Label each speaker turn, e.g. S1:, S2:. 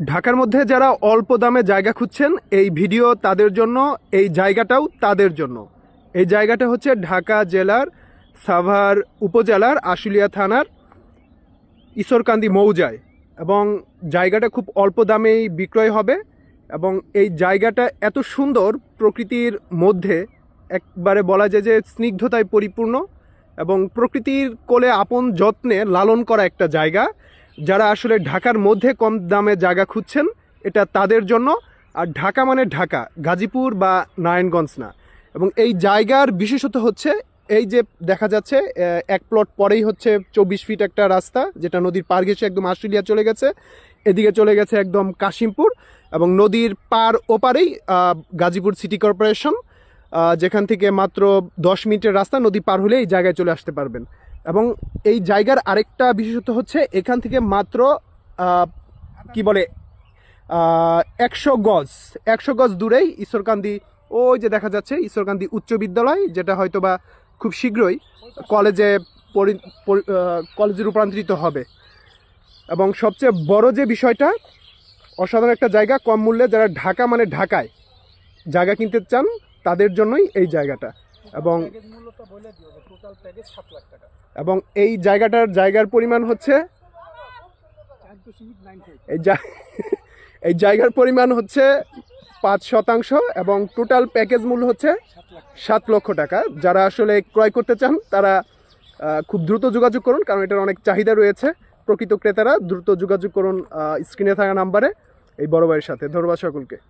S1: ঢাকার মধ্যে যারা অল্প দামে জায়গা খুঁজছেন, এই ভিডিও তাদের জন্য, এই জায়গাটাও তাদের জন্য। এই জায়গাটা হচ্ছে ঢাকা জেলার সাভার উপজেলার আশুলিয়া থানার ঈশ্বরকান্দি মৌজায় এবং জায়গাটা খুব অল্প দামেই বিক্রয় হবে এবং এই জায়গাটা এত সুন্দর প্রকৃতির মধ্যে, একবারে বলা যায় যে স্নিগ্ধতায় পরিপূর্ণ এবং প্রকৃতির কোলে আপন যত্নে লালন করা একটা জায়গা। যারা আসলে ঢাকার মধ্যে কম দামে জায়গা খুঁজছেন, এটা তাদের জন্য। আর ঢাকা মানে ঢাকা, গাজীপুর বা নারায়ণগঞ্জ না। এবং এই জায়গার বিশেষত হচ্ছে, এই যে দেখা যাচ্ছে এক প্লট পরেই হচ্ছে চব্বিশ ফিট একটা রাস্তা, যেটা নদীর পার ঘেসে একদম আশুলিয়া চলে গেছে। এদিকে চলে গেছে একদম কাশিমপুর এবং নদীর পার ওপারেই গাজীপুর সিটি কর্পোরেশন যেখান থেকে মাত্র দশ মিনিটের রাস্তা, নদী পার হলে এই জায়গায় চলে আসতে পারবেন। এবং এই জায়গার আরেকটা বিশেষত হচ্ছে এখান থেকে মাত্র কি বলে একশো গজ একশো গজ দূরেই ঈশ্বরকান্দি, ওই যে দেখা যাচ্ছে ঈশ্বরকান্দি উচ্চ বিদ্যালয়, যেটা হয়তো বা খুব শীঘ্রই কলেজে কলেজে রূপান্তরিত হবে। এবং সবচেয়ে বড় যে বিষয়টা, অসাধারণ একটা জায়গা, কম মূল্যে যারা ঢাকা মানে ঢাকায় জায়গা কিনতে চান, তাদের জন্যই এই জায়গাটা। এবং এবং এই জায়গাটার জায়গার পরিমাণ হচ্ছে? এই জায়গার পরিমাণ হচ্ছে পাঁচ শতাংশ এবং টোটাল প্যাকেজ মূল্য হচ্ছে
S2: সাত
S1: লক্ষ টাকা। যারা আসলে ক্রয় করতে চান তারা খুব দ্রুত যোগাযোগ করুন কারণ এটার অনেক চাহিদা রয়েছে। প্রকৃত ক্রেতারা দ্রুত যোগাযোগ করুন স্ক্রিনে থাকা নাম্বারে এই বড় ভাইয়ের সাথে। ধন্যবাদ সকলকে।